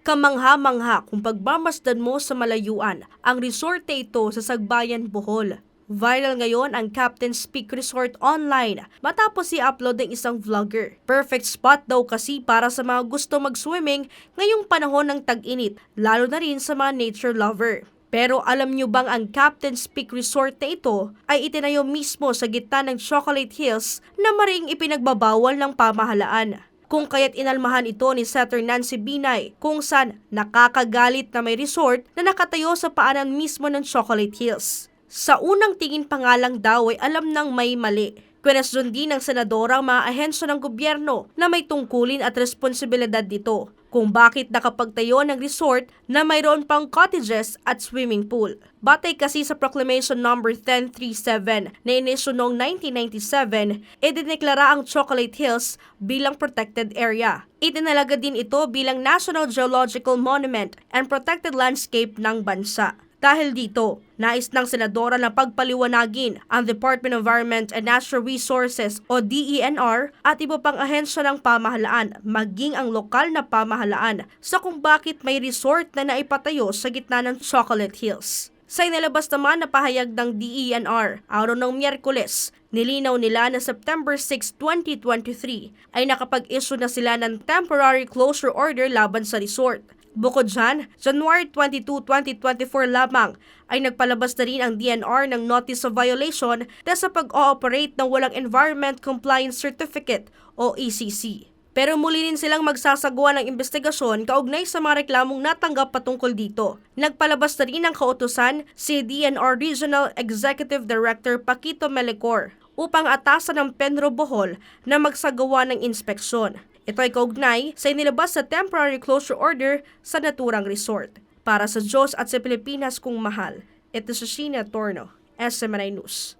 Kamangha-mangha kung pagmamasdan mo sa malayuan ang resort na ito sa Sagbayan, Bohol. Viral ngayon ang Captain Speak Resort online matapos i-upload ng isang vlogger. Perfect spot daw kasi para sa mga gusto mag-swimming ngayong panahon ng tag-init, lalo na rin sa mga nature lover. Pero alam nyo bang ang Captain's Peak Resort na ito ay itinayo mismo sa gitna ng Chocolate Hills na maring ipinagbabawal ng pamahalaan? Kung kaya't inalmahan ito ni Senator Nancy Binay kung saan nakakagalit na may resort na nakatayo sa paanan mismo ng Chocolate Hills. Sa unang tingin pa lang daw ay alam ng may mali. Kwenesyon din ng senadora ang mga ahensya ng gobyerno na may tungkulin at responsibilidad dito kung bakit nakapagtayo ng resort na mayroon pang cottages at swimming pool. Batay kasi sa Proclamation No. 1037 na inisyo noong 1997, idineklara ang Chocolate Hills bilang protected area. Itinalaga din ito bilang National Geological Monument and Protected Landscape ng bansa. Dahil dito, nais ng senadora na pagpaliwanagin ang Department of Environment and Natural Resources o DENR at iba pang ahensya ng pamahalaan, maging ang lokal na pamahalaan sa kung bakit may resort na naipatayo sa gitna ng Chocolate Hills. Sa inilabas naman na pahayag ng DENR, araw ng Miyerkules, nilinaw nila na September 6, 2023 ay nakapag-issue na sila ng temporary closure order laban sa resort. Bukod dyan, January 22, 2024 lamang ay nagpalabas na rin ang DNR ng Notice of Violation dahil sa pag-ooperate ng walang Environment Compliance Certificate o ECC. Pero muli rin silang magsasagawa ng investigasyon kaugnay sa mga reklamong natanggap patungkol dito. Nagpalabas na rin ng kautusan si DNR Regional Executive Director Paquito Melecor upang atasan ng Penro Bohol na magsagawa ng inspeksyon. Ito ay kaugnay sa inilabas sa temporary closure order sa naturang resort. Para sa Diyos at sa Pilipinas kung mahal, ito si Sheena Torno, SMNI News.